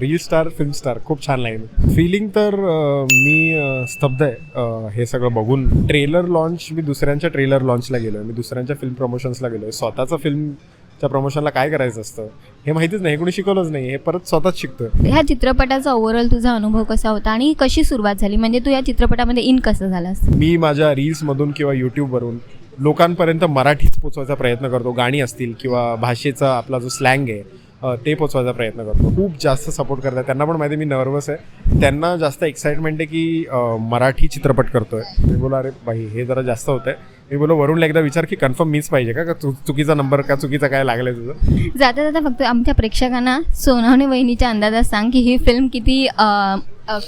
Reel star film star खूप छान line feeling तर अं, मी अं, स्तब्ध आहे. अं, हे सगळं बघून. ट्रेलर लॉन्च मी दुसऱ्यांच्या ट्रेलर लॉन्चला गेलो मी दुसऱ्यांच्या फिल्म प्रमोशन्सला गेलो स्वतःचं फिल्मच्या प्रमोशनला काय करायचं असतं? हे माहितीच नाही. हे कोणी शिकवलंच नाही. हे परत स्वतःच शिकतं ह्या चित्रपटाचा ओव्हरऑल तुझा अनुभव कसा होता आणि कशी सुरुवात झाली? म्हणजे तू या चित्रपटामध्ये इन कसं झालास? मी माझ्या रील्समधून किंवा यूट्यूबवरून लोकांपर्यंत मराठीच पोचवायचा प्रयत्न करतो. गाणी असतील किंवा भाषेचा आपला जो स्लँग आहे ते पोचवायचा प्रयत्न करतो. खूप जास्त सपोर्ट करतात त्यांना पण माहिती आहे मी नर्वस आहे. त्यांना जास्त एक्साइटमेंट आहे की मराठी चित्रपट करतोय. मी बोला अरे भाई हे जरा जास्त होतं आहे मी बोलो वरून एकदा विचार की कन्फर्म मीच पाहिजे का? का चु- चुकीचा नंबर का चुकीचा काय लागलाय तुझं? जाता जाता फक्त आमच्या प्रेक्षकांना सोनावणे वहिनीच्या अंदाजात सांग की ही फिल्म किती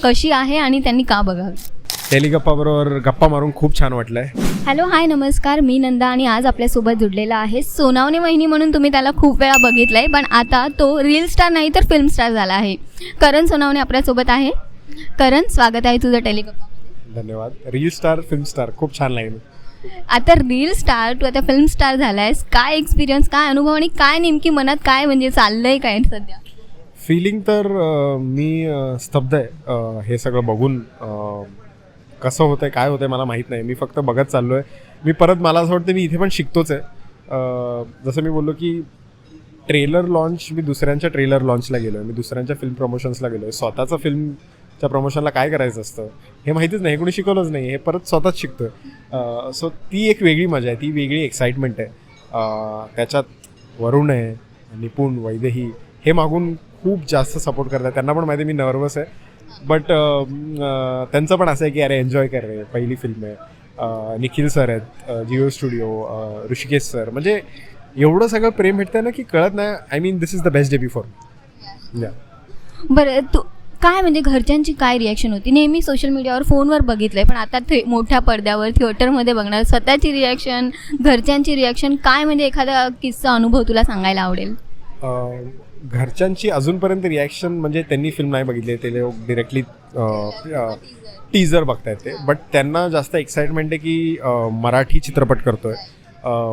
कशी आहे आणि त्यांनी का बघावी? टेलिगप्पाबरोबर गप्पा मारून खूप छान वाटलं आहे हॅलो हाय नमस्कार. मी नंदा आणि आज आपल्यासोबत जुडलेला आहे सोनावणे वहिनी म्हणून तुम्ही त्याला खूप वेळा बघितलं आहे पण आता तो रील स्टार नाही तर फिल्म स्टार झाला आहे. करण सोनावणे आपल्यासोबत आहे. करण स्वागत आहे तुझं टेलिगप्पा धन्यवाद. रील स्टार फिल्म स्टार खूप छान लाईन आता रील स्टार तू आता फिल्म स्टार झालायस. काय एक्सपिरियन्स काय अनुभव आणि काय नेमकी मनात काय म्हणजे चाललंय काय सध्या? फिलिंग तर अ, मी अ, स्तब्ध आहे. अ, हे सगळं बघून अ, कसं होतं आहे काय होतं आहे मला माहीत नाही. मी फक्त बघत चाललो आहे मी परत मला असं वाटतं मी इथे पण शिकतोच आहे. जसं मी बोललो की ट्रेलर लॉन्च मी दुसऱ्यांच्या ट्रेलर लॉन्चला गेलो आहे मी दुसऱ्यांच्या फिल्म प्रमोशन्सला गेलो आहे स्वतःचं फिल्मच्या प्रमोशनला काय करायचं असतं हे माहितीच नाही. हे कोणी शिकवलंच नाही. हे परत स्वतःच शिकतो सो ती एक वेगळी मजा आहे. ती वेगळी एक्साइटमेंट आहे. त्याच्यात वरुण आहे निपुण वैदेही हे मागून खूप जास्त सपोर्ट करतात. त्यांना पण माहिती आहे मी नर्वस आहे. बट त्यांचं पण असं आहे की अरे एन्जॉय कर रे पहिली फिल्म आहे. निखिल सर आहेत जिओ स्टुडिओ ऋषिकेश सर. म्हणजे एवढं सगळं प्रेम भेटतं ना की कळत नाही. I mean this is the best Debbie for या बरं तू काय म्हणजे घरच्यांची काय रिॲक्शन होती? नेहमी सोशल मीडियावर फोनवर बघितलंय पण आता थे मोठ्या पडद्यावर थिएटरमध्ये बघणार स्वतःची रिॲक्शन घरच्यांची रिॲक्शन काय म्हणजे एखादा किस्सा अनुभव तुला सांगायला आवडेल? घरच्यांची अजूनपर्यंत रिॲक्शन म्हणजे त्यांनी फिल्म नाही बघितली ते लोक डिरेक्टली टीजर बघतायत ते. बट त्यांना जास्त एक्साइटमेंट आहे की मराठी चित्रपट करतोय.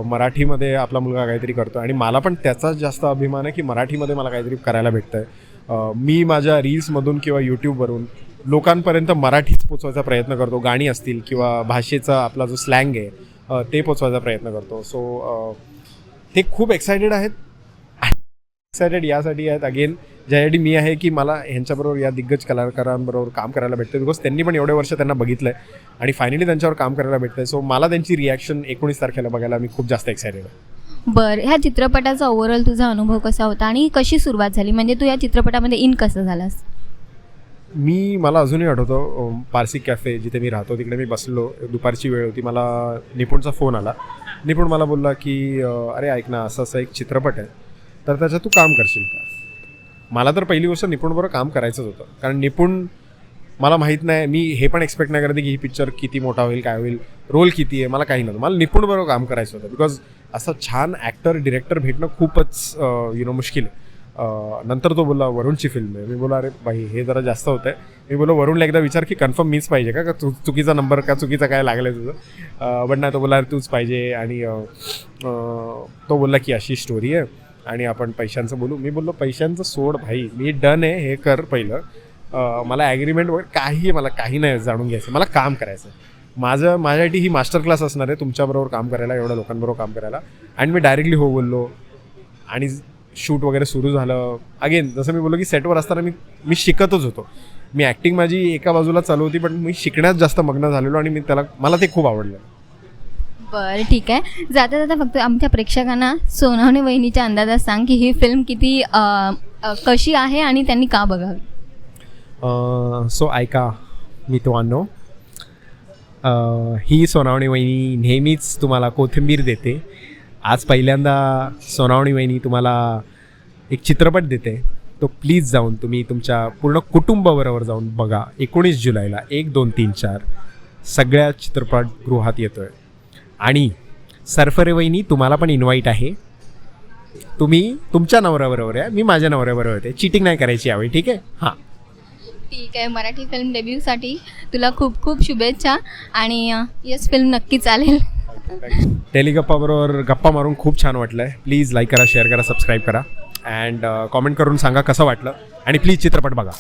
मराठीमध्ये आपला मुलगा काहीतरी करतो आणि मला पण त्याचाच जास्त अभिमान आहे की मराठीमध्ये मला काहीतरी करायला भेटतं आहे मी माझ्या रील्समधून किंवा यूट्यूबवरून लोकांपर्यंत मराठीच पोचवायचा प्रयत्न करतो. गाणी असतील किंवा भाषेचा आपला जो स्लँग आहे ते पोचवायचा प्रयत्न करतो. सो ते खूप एक्सायटेड आहेत. एक्सायटेड यासाठी आहेत. अगेन ज्यासाठी मी आहे की मला ह्यांच्याबरोबर या दिग्गज कलाकारांबरोबर काम करायला भेटतं बिकॉज त्यांनी पण एवढे वर्ष त्यांना बघितलं आहे आणि फायनली त्यांच्यावर काम करायला भेटतं आहे सो मला त्यांची रिॲक्शन एकोणीस तारखेला बघायला मी खूप जास्त एक्सायटेड आहे. बरं ह्या चित्रपटाचा ओव्हरऑल तुझा अनुभव कसा होता? आणि कशी सुरुवात झाली? म्हणजे तू या चित्रपटामध्ये इन कसं झालास? मी मला अजूनही आठवतो पारसी कॅफे जिथे मी राहतो तिकडे मी बसलो. दुपारची वेळ होती. मला निपुणचा फोन आला. निपुण मला बोलला की अरे ऐक ना असं असं एक चित्रपट आहे. तर त्याच्यात तू काम करशील का? मला तर पहिली गोष्ट निपुणबरोबर काम करायचंच होतं. कारण निपुण मला माहीत नाही मी हे पण एक्सपेक्ट नाही करते की ही पिक्चर किती मोठा होईल काय होईल रोल किती आहे मला काही नव्हतं. मला निपुणबरोबर काम करायचं होतं. बिकॉज असं छान ॲक्टर डिरेक्टर भेटणं खूपच यु नो मुश्किल आहे. नंतर तो बोलला वरुणची फिल्म आहे. मी बोला अरे भाई हे जरा जास्त होतं आहे मी बोलो वरुणला एकदा विचार की कन्फर्म मीच पाहिजे का? का चु चुकीचा नंबर का चुकीचा काय लागलं आहे तुझं बट नाही तो बोला अरे तूच पाहिजे. आणि तो बोलला की अशी स्टोरी आहे. आणि आपण पैशांचं बोलू. मी बोललो पैशांचं सोड भाई. मी डन आहे हे कर पहिलं. मला ॲग्रीमेंट वगैरे काही मला काही नाही जाणून घ्यायचं. मला काम करायचं माझं माझ्यासाठी ही मास्टर क्लास असणार आहे. तुमच्याबरोबर काम करायला एवढ्या लोकांबरोबर काम करायला. आणि मी डायरेक्टली हो बोललो. आणि शूट वगैरे सुरू झालं. अगेन जसं मी बोललो की सेटवर असताना मी मी शिकतच होतो. मी ॲक्टिंग माझी एका बाजूला चालू होती पण मी शिकण्यात जास्त मग्न झालेलो आणि मी त्याला मला ते खूप आवडलं. बरं ठीक आहे. जाता जाता फक्त आमच्या प्रेक्षकांना सोनावणे वहिनीच्या अंदाजात सांग की ही फिल्म किती अ, अ, कशी आहे आणि त्यांनी का बघावी? सो ऐका मी तो आणो ही सोनावणी वहिनी नेहमीच तुम्हाला कोथिंबीर देते. आज पहिल्यांदा सोनावणी वहिनी तुम्हाला एक चित्रपट देते. तो प्लीज जाऊन तुम्ही तुमच्या पूर्ण कुटुंबाबरोबर जाऊन बघा. एकोणीस जुलैला एक दोन तीन चार सगळ्या चित्रपटगृहात येतो आहे आणि सरफरे वहिनी तुम्हाला पण इन्व्हाइट आहे. तुम्ही तुमच्या नवऱ्याबरोबर आहे मी माझ्या नवऱ्याबरोबर आहे चिटिंग नाही करायची यावेळी ठीक आहे? हां. ठीक आहे मराठी फिल्म डेब्यूसाठी तुला खूप खूप शुभेच्छा आणि यस फिल्म नक्की चालेल. टेलिगप्पाबरोबर गप्पा मारून खूप छान वाटलं आहे प्लीज लाईक करा शेअर करा सबस्क्राईब करा. अँड कॉमेंट करून सांगा कसं वाटलं. आणि प्लीज चित्रपट बघा.